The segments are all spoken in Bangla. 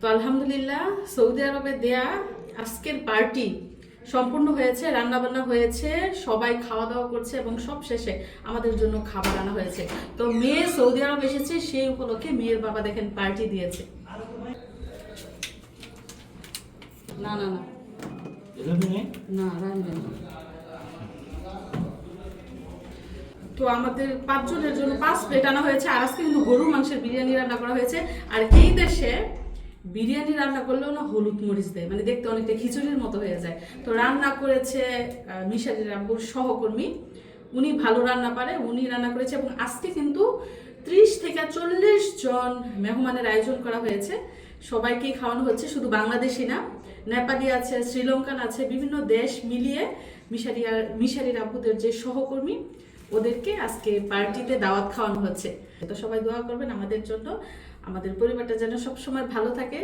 তো আলহামদুলিল্লাহ, সৌদি আরবে দেয়া আজকের পার্টি সম্পূর্ণ হয়েছে রান্না বান্না হয়েছে, সবাই খাওয়া দাওয়া করছে এবং সব শেষে আমাদের জন্য খাবার আনা হয়েছে। তো মেয়ে সৌদি আরব এসেছে, সেই উপলক্ষে মেয়ের বাবা দেখেন পার্টি দিয়েছে। না না না। তো আমাদের পাঁচজনের জন্য পাঁচ প্লেট আনা হয়েছে, আর আজকে কিন্তু গরুর মাংসের বিরিয়ানি রান্না করা হয়েছে। আর এই দেশে বিরিয়ানি রান্না করলেও না হলুদ মরিচ দেয় মানে দেখতে অনেকটা খিচুড়ির মতো হয়ে যায়। তো রান্না করেছে মিশালি রাব্বুর সহকর্মী। উনি ভালো রান্না পারে, উনি রান্না করেছে এবং আজকে কিন্তু ত্রিশ থেকে চল্লিশ জন মেহমানের আয়োজন করা হয়েছে। সবাইকেই খাওয়ানো হচ্ছে, শুধু বাংলাদেশি না, নেপালি আছে, শ্রীলঙ্কান আছে, বিভিন্ন দেশ মিলিয়ে মিশারি আর মিশারি রাব্বুদের যে সহকর্মী, ওদেরকে আজকে পার্টিতে দাওয়াত খাওয়ানো হচ্ছে। তো সবাই দোয়া করবেন আমাদের জন্য। আমাদের পরিবারটা যেন সবসময় ভালো থাকে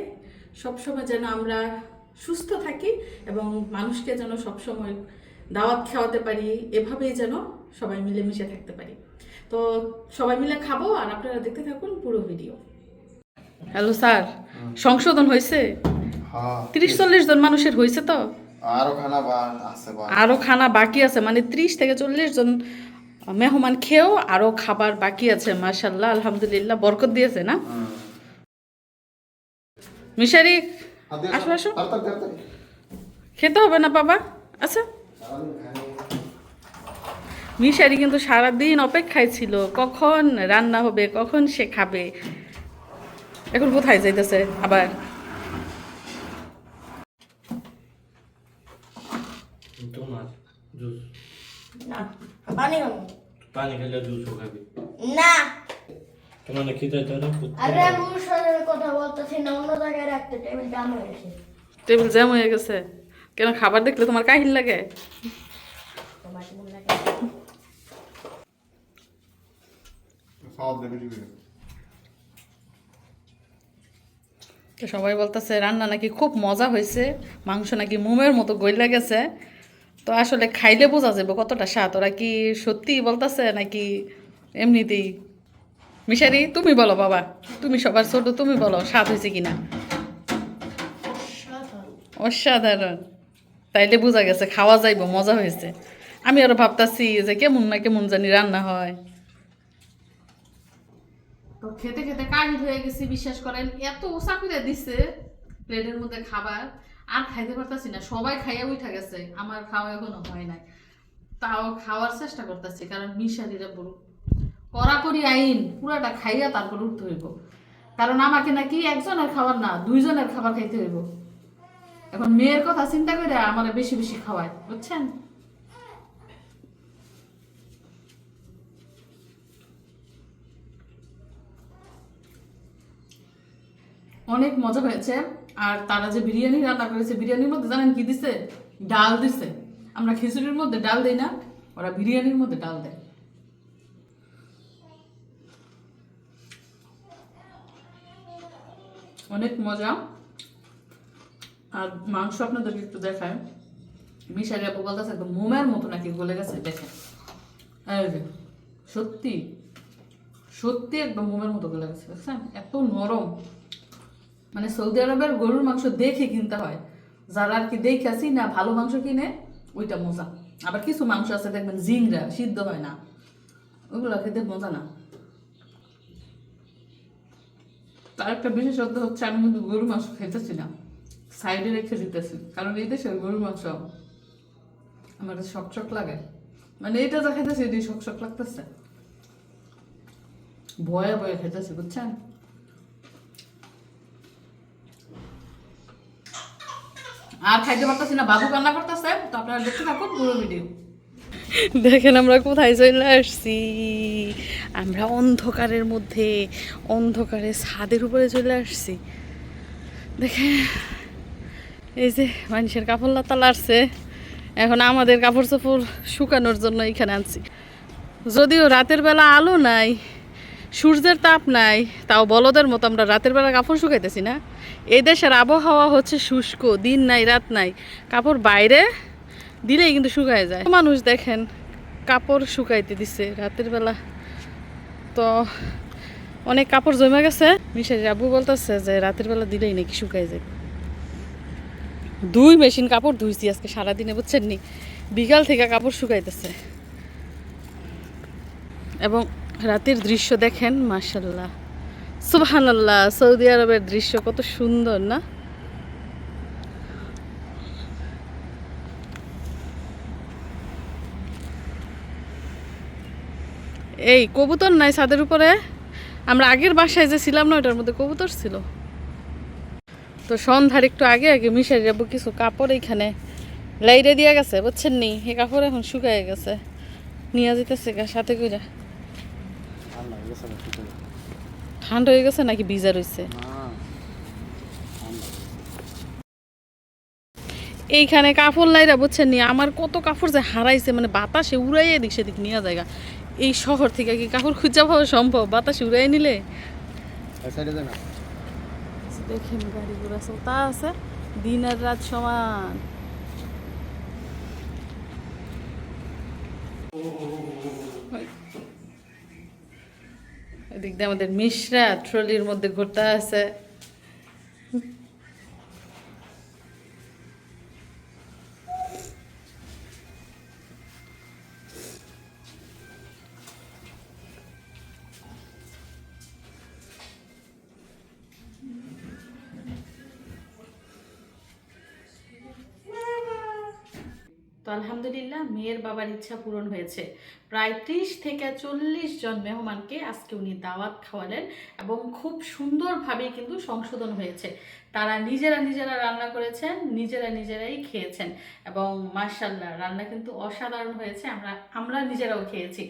সবসময় যেন আমরা সুস্থ থাকি এবং মানুষকে যেন সবসময় দাওয়াত খাওয়াতে পারি এভাবেই যেন সবাই মিলে মিশে থাকতে পারি। তো সবাই মিলে খাব আর আপনারা দেখতে থাকুন পুরো ভিডিও। Hello sir. সংশোধন হয়েছে? হ্যাঁ তিরিশ চল্লিশ জন মানুষের হয়েছে তো? আরও খানা বা আছে বা আরও খানা বাকি আছে মানে ত্রিশ থেকে চল্লিশ জন মেহমান খেয়েও আরও খাবার বাকি আছে মাশাল্লাহ আলহামদুলিল্লাহ বরকত দিয়েছে না? মিশারি আসো, আসো। খেতে হবে না বাবা? আচ্ছা। মিশারি কিন্তু সারাদিন অপেক্ষায় ছিল কখন রান্না হবে কখন সে খাবে? এখন কোথায় যাইতেছে আবার? তোমার জুস। না। পানি খাব। পানি খেলে জুসও খাবি। না। তোমার না খিদে তো আরে আমি ওর সাথে কথা বলতেছি না অন্য জায়গায় রাখতে টেবিল হয়ে গেছে। টেবিল জ্যাম হয়ে গেছে? কেন খাবার দেখলে তোমার কাহিল লাগে? সবাই বলতেছে রান্না নাকি খুব মজা হয়েছে মাংস নাকি মোমের মতো গইলা গেছে। তো আসলে খাইলে বোঝা যাবে কতটা স্বাদ। ওরা কি সত্যি বলতেছে নাকি এমনিতেই? মিশারি, তুমি বলো বাবা, তুমি সবার ছোট, তুমি বলো, স্বাদ হয়েছে কিনা? অসাধারণ। তাইলে বোঝা গেছে, খাওয়া যাইব, মজা হয়েছে। আমি আরও ভাবতাছি যে কেমন না কেমন জানি রান্না হয়। তো খেতে খেতে কাহিল হয়ে গেছি, বিশ্বাস করেন, এত ওসা করে দিছে প্লেটের মধ্যে খাবার। আর খাইতে পারতাছি না, সবাই খাইয়া উঠা গেছে, আমার খাওয়া এখনও হয় নাই। তাও খাওয়ার চেষ্টা করতেছি, কারণ মিশারিরা বড় কড়াকড়ি আইন, পুরাটা খাইয়া তারপর উঠতে হইব। কারণ আমাকে নাকি একজনের খাবার না, দুইজনের খাবার খাইতে হইব। এখন মেয়ের কথা চিন্তা করে আমার বেশি বেশি খাওয়ায়, বুঝছেন? অনেক মজা হয়েছে। আর তারা যে বিরিয়ানি রান্না করেছে, বিরিয়ানির মধ্যে জানেন কি দিছে? ডাল দিছে। আমরা খিচুড়ির মধ্যে ডাল দেই না, ওরা বিরিয়ানির মধ্যে ডাল দেয়। অনেক মজা। আর মাংস আপনাদেরকে একটু দেখায়। মিশারি আপু বলতেছে, একদম মোমের মতো নাকি গলে গেছে, দেখেন। সত্যি সত্যি একদম মোমের মতো গলে গেছে দেখছেন এত নরম। মানে সৌদি আরবের গরুর মাংস দেখে কিনতে হয়। যারা আর কি দেখে আসি না, ভালো মাংস কিনে, ওইটা মজা। আবার কিছু মাংস আছে, দেখবেন জিংরা, সিদ্ধ হয় না। ওগুলো খেতে মজা না। তার একটা বিশেষত্ব হচ্ছে, আমি কিন্তু গরুর মাংস খেতেছি না। সাইডে রেখে দিতেছি। কারণ এই দেশে গরুর মাংস আমার কাছে শক শক লাগে। মানে এটা যা খেতেছি এটাই শক শক লাগতেছে। ভয়ে ভয়ে খেতেছি বুঝছেন? আর খাইতে পারতেছি না, বাবু করতেছে, তো আপনারা দেখতে থাকুন পুরো ভিডিও দেখেন আমরা কোথায় চলে আসছি। আমরা অন্ধকারের মধ্যে, অন্ধকারে ছাদের উপরে চলে আসছি। দেখেন, এই যে মানুষের কাপড় লাতা লাড়ছে। এখন আমাদের কাপড় চোপড় শুকানোর জন্য এখানে আনছি। যদিও রাতের বেলা আলো নাই সূর্যের তাপ নাই, তাও বলদের মতো আমরা রাতের বেলা কাপড় শুকাইতেছি না। এই দেশের আবহাওয়া হচ্ছে শুষ্ক, দিন নাই, রাত নাই। কাপড় বাইরে দিলেই কিন্তু শুকায় যায়। মানুষ দেখেন, কাপড় শুকাইতে দিছে রাতের বেলা। তো অনেক কাপড় জমে গেছে। মিশারি আব্বু বলতেছে যে রাতের বেলা দিলেই নাকি শুকাই যায়। দুই মেশিন কাপড় ধুইছি আজকে সারাদিনে, বুঝছেন নি? বিকাল থেকে কাপড় শুকাইতেছে। এবং রাতের দৃশ্য দেখেন মার্শাল্লাহ সুবহানাল্লাহ, সৌদি আরবের দৃশ্য কত সুন্দর, না? এই, কবুতর নাই ছাদের উপরে? আমরা আগের বাসায় যে ছিলাম না, ওটার মধ্যে কবুতর ছিল। তো সন্ধ্যার একটু আগে আগে মিশাই যাব কিছু কাপড় এইখানে লাইরে দিয়ে গেছে, বুঝছেন নি? এই কাপড় এখন শুকায় গেছে। নিয়ে যেতেছে সাথে করে ঠান্ডা হয়ে গেছে নাকি ভিজা রয়েছে এইখানে কাপড় লাইরা বুঝছেন নি আমার কত কাপড় যে হারাইছে মানে বাতাসে উড়াইয়ে এদিক সেদিক নিয়ে জায়গা। এই শহর থেকে কি কাপড় খুঁজা পাওয়া সম্ভব? বাতাসে উড়াই নিলে? দেখেন গাড়ি ঘোড়া চলতা আছে। দিন আর রাত সমান। এদিক দিয়ে আমাদের মিশ্রা ট্রলির মধ্যে ঘুরতে আছে তো আলহামদুলিল্লাহ, মেয়ের বাবার ইচ্ছা পূরণ হয়েছে। প্রায় ত্রিশ থেকে চল্লিশ জন মেহমানকে আজকে উনি দাওয়াত খাওয়ালেন এবং খুব সুন্দরভাবে কিন্তু সংশোধন হয়েছে। তারা নিজেরা নিজেরা রান্না করেছেন, নিজেরা নিজেরাই খেয়েছেন এবং মার্শাল্লাহ রান্না কিন্তু অসাধারণ হয়েছে, আমরা আমরা নিজেরাও খেয়েছি।